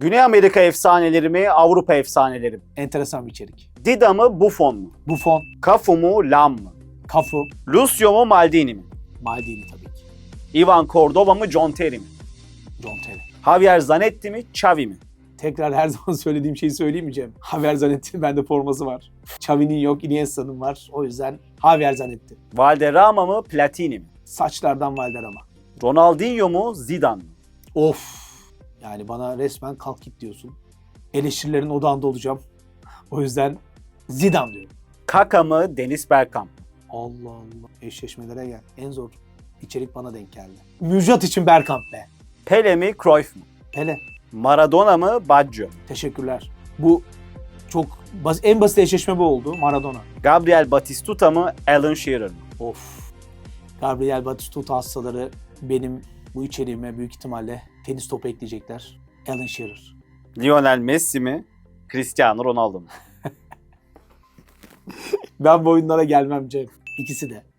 Güney Amerika efsaneleri mi, Avrupa efsaneleri mi? Enteresan bir içerik. Dida mı, Buffon mu? Buffon, Cafu mu, Lam mı? Cafu, Lucio mu, Maldini mi? Maldini tabii ki. Ivan Cordova mı, John Terry mi? John Terry. Javier Zanetti mi, Xavi mi? Tekrar her zaman söylediğim şeyi söyleyemeyeceğim. Javier Zanetti'nin bende forması var. Xavi'nin yok, Iniesta'nın var. O yüzden Javier Zanetti. Valderrama mı, Platini mi? Saçlardan Valderrama. Ronaldinho mu, Zidane mı? Of. Yani bana resmen kalk git diyorsun. Eleştirilerin odağında olacağım. O yüzden Zidane diyorum. Kaka mı, Deniz Bergkamp? Allah Allah. Eşleşmelere gel. En zor içerik bana denk geldi. Müjdat için Bergkamp be. Pele mi, Cruyff mu? Pele. Maradona mı, Baggio? Teşekkürler. Bu çok bas- en basit eşleşme bu oldu. Maradona. Gabriel Batistuta mı, Alan Shearer mı? Of. Gabriel Batistuta hastaları benim bu içeriğime büyük ihtimalle tenis topu ekleyecekler. Alan Shearer. Lionel Messi mi, Cristiano Ronaldo mu? Ben bu oyunlara gelmem Cem. İkisi de.